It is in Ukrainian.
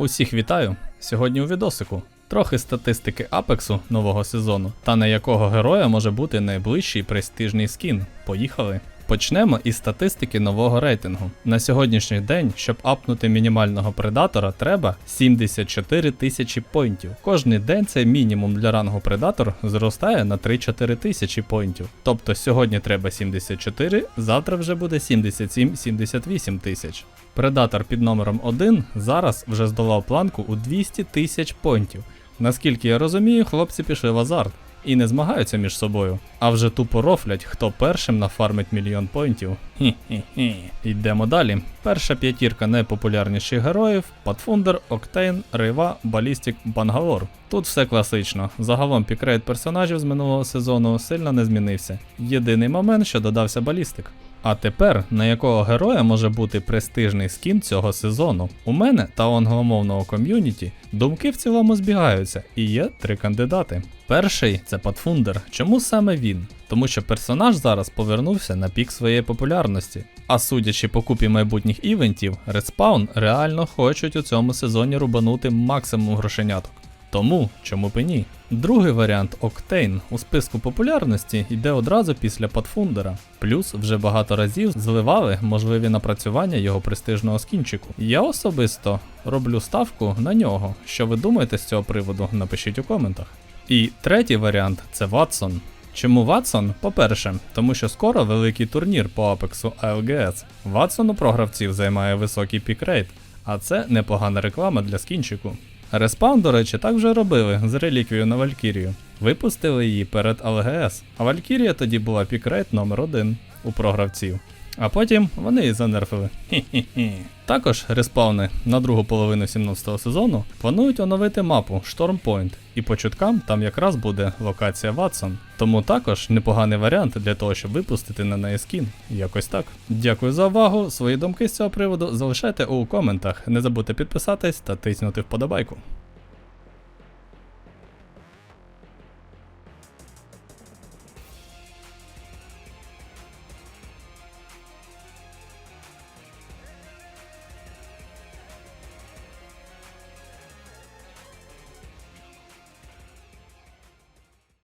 Усіх вітаю! Сьогодні у відосику. Трохи статистики Апексу нового сезону, та на якого героя може бути найближчий престижний скін. Поїхали! Почнемо із статистики нового рейтингу. На сьогоднішній день, щоб апнути мінімального предатора, треба 74 тисячі поінтів. Кожний день цей мінімум для рангу предатор зростає на 3-4 тисячі поінтів. Тобто сьогодні треба 74, завтра вже буде 77-78 тисяч. Предатор під номером 1 зараз вже здолав планку у 200 тисяч поінтів. Наскільки я розумію, хлопці пішли в азарт і не змагаються між собою, а вже тупо рофлять, хто першим нафармить мільйон поінтів. Хі-хі-хі. Йдемо далі. Перша п'ятірка найпопулярніших героїв: Патфундер, Октейн, Рива, Балістік, Бангалор. Тут все класично. Загалом пікрейт персонажів з минулого сезону сильно не змінився. Єдиний момент, що додався балістик. А тепер на якого героя може бути престижний скін цього сезону? У мене та у англомовного ком'юніті думки в цілому збігаються, і є три кандидати. Перший це Патфундер. Чому саме він? Тому що персонаж зараз повернувся на пік своєї популярності. А судячи по купі майбутніх івентів, Respawn реально хочуть у цьому сезоні рубанути максимум грошеняток. Тому чому б і ні? Другий варіант Octane у списку популярності йде одразу після Pathfinder. Плюс вже багато разів зливали можливі напрацювання його престижного скінчику. Я особисто роблю ставку на нього. Що ви думаєте з цього приводу? Напишіть у коментах. І третій варіант це Ватсон. Чому Ватсон? По-перше, тому що скоро великий турнір по Апексу ALGS. Ватсон у програвців займає високий пікрейт, а це непогана реклама для скінчику. Респаун, до речі, так вже робили з реліквією на Валькірію. Випустили її перед ЛГС, а Валькірія тоді була пікрейт номер 1 у програвців. А потім вони її занерфили. Хі-хі-хі. Також респауни на другу половину 17-го сезону планують оновити мапу Stormpoint, і по чуткам там якраз буде локація Ватсон. Тому також непоганий варіант для того, щоб випустити на неї скін. Якось так. Дякую за увагу. Свої думки з цього приводу залишайте у коментах. Не забудьте підписатись та тиснути вподобайку.